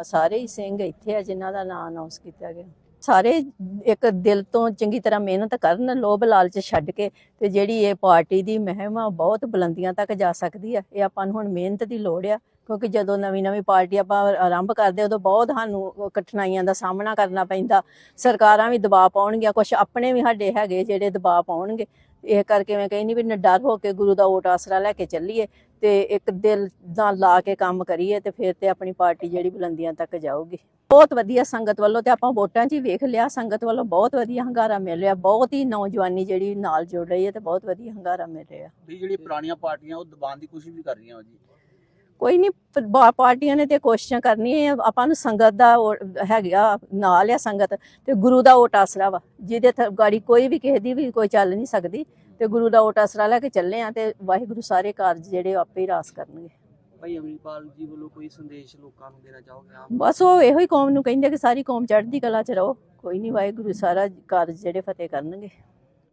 ਆ ਸਾਰੇ ਹੀ ਸਿੰਘ ਇੱਥੇ ਆ ਜਿਨ੍ਹਾਂ ਦਾ ਨਾਮ ਅਨਾਉਂਸ ਕੀਤਾ ਗਿਆ। ਸਾਰੇ ਇੱਕ ਦਿਲ ਤੋਂ ਚੰਗੀ ਤਰ੍ਹਾਂ ਮਿਹਨਤ ਕਰਨ, ਲੋਭ ਲਾਲਚ ਛੱਡ ਕੇ ਤੇ ਜਿਹੜੀ ਇਹ ਪਾਰਟੀ ਦੀ ਮਹਿਮ ਆ ਬਹੁਤ ਬੁਲੰਦੀਆਂ ਤੱਕ ਜਾ ਸਕਦੀ ਆ। ਇਹ ਆਪਾਂ ਨੂੰ ਹੁਣ ਮਿਹਨਤ ਦੀ ਲੋੜ ਆ ਕਿਉਂਕਿ ਜਦੋਂ ਨਵੀਂ ਨਵੀਂ ਪਾਰਟੀ ਆਪਾਂ ਆਰੰਭ ਕਰਦੇ ਉਦੋਂ ਬਹੁਤ ਸਾਨੂੰ ਕਠਿਨਾਈਆਂ ਦਾ ਸਾਹਮਣਾ ਕਰਨਾ ਪੈਂਦਾ। ਸਰਕਾਰਾਂ ਵੀ ਦਬਾਅ ਪਾਉਣਗੀਆਂ ਕੁਝ ਆਪਣੇ ਵੀ ਸਾਡੇ ਹੈਗੇ ਜਿਹੜੇ ਦਬਾਅ ਪਾਉਣਗੇ। ਇਹ ਕਰਕੇ ਮੈਂ ਕਹਿੰਦੀ ਵੀ ਨਿਡਰ ਹੋ ਕੇ ਗੁਰੂ ਦਾ ਓਟ ਆਸਰਾ ਲੈ ਕੇ ਚੱਲੀਏ ਤੇ ਇੱਕ ਦਿਲ ਨਾਲ ਲਾ ਕੇ ਕੰਮ ਕਰੀਏ ਤੇ ਫਿਰ ਤੇ ਆਪਣੀ ਪਾਰਟੀ ਜਿਹੜੀ ਬੁਲੰਦੀਆਂ ਤੱਕ ਜਾਊਗੀ। ਬਹੁਤ ਵਧੀਆ ਸੰਗਤ ਵੱਲੋਂ ਤੇ ਆਪਾਂ ਵੋਟਾਂ 'ਚ ਹੀ ਵੇਖ ਲਿਆ, ਸੰਗਤ ਵੱਲੋਂ ਬਹੁਤ ਵਧੀਆ ਹੰਗਾਰਾ ਮਿਲ ਰਿਹਾ। ਬਹੁਤ ਹੀ ਨੌਜਵਾਨੀ ਜਿਹੜੀ ਨਾਲ ਜੁੜ ਰਹੀ ਹੈ ਤੇ ਬਹੁਤ ਵਧੀਆ ਹੰਗਾਰਾ ਮਿਲ ਰਿਹਾ। ਵੀ ਜਿਹੜੀ ਪੁਰਾਣੀਆਂ ਪਾਰਟੀਆਂ ਉਹ ਦਬਾਉਣ ਦੀ ਕੋਸ਼ਿਸ਼ ਵੀ ਕਰ ਰਹੀਆਂ ਜੀ। ਕੋਈ ਨਹੀਂ ਪਾਰਟੀਆਂ ਨੇ ਤੇ ਕੋਸ਼ਿਸ਼ਾਂ ਕਰਨੀਆਂ ਆ, ਆਪਾਂ ਨੂੰ ਸੰਗਤ ਦਾ ਹੈਗਾ ਨਾਲ ਆ ਸੰਗਤ ਤੇ ਗੁਰੂ ਦਾ ਓਟ ਆਸਰਾ ਵਾ ਜਿਹਦੇ ਗਾੜੀ ਕੋਈ ਵੀ ਕਿਸੇ ਦੀ ਵੀ ਕੋਈ ਚੱਲ ਨਹੀਂ ਸਕਦੀ ਤੇ ਗੁਰੂ ਦਾ ਓਟ ਆਸਰਾ ਲੈ ਕੇ ਚੱਲੇ ਆ ਤੇ ਵਾਹਿਗੁਰੂ ਸਾਰੇ ਕਾਰਜ ਜਿਹੜੇ ਆਪੇ ਹੀ ਰਾਸ ਕਰਨਗੇ। ਭਾਈ ਅਮਰੀਪਾਲ ਜੀ ਵੱਲੋਂ ਕੋਈ ਸੰਦੇਸ਼ ਲੋਕਾਂ ਨੂੰ ਦੇਣਾ ਚਾਹੋਗੇ ਆਮ ਬਸ ਉਹ ਇਹੋ ਹੀ ਕੌਮ ਨੂੰ ਕਹਿੰਦੇ ਕਿ ਸਾਰੀ ਕੌਮ ਚੜ੍ਹਦੀ ਕਲਾ 'ਚ ਰਹੋ ਕੋਈ ਨਹੀਂ ਵਾਹਿਗੁਰੂ ਸਾਰਾ ਕਾਰਜ ਜਿਹੜੇ ਫਤਿਹ ਕਰਨਗੇ।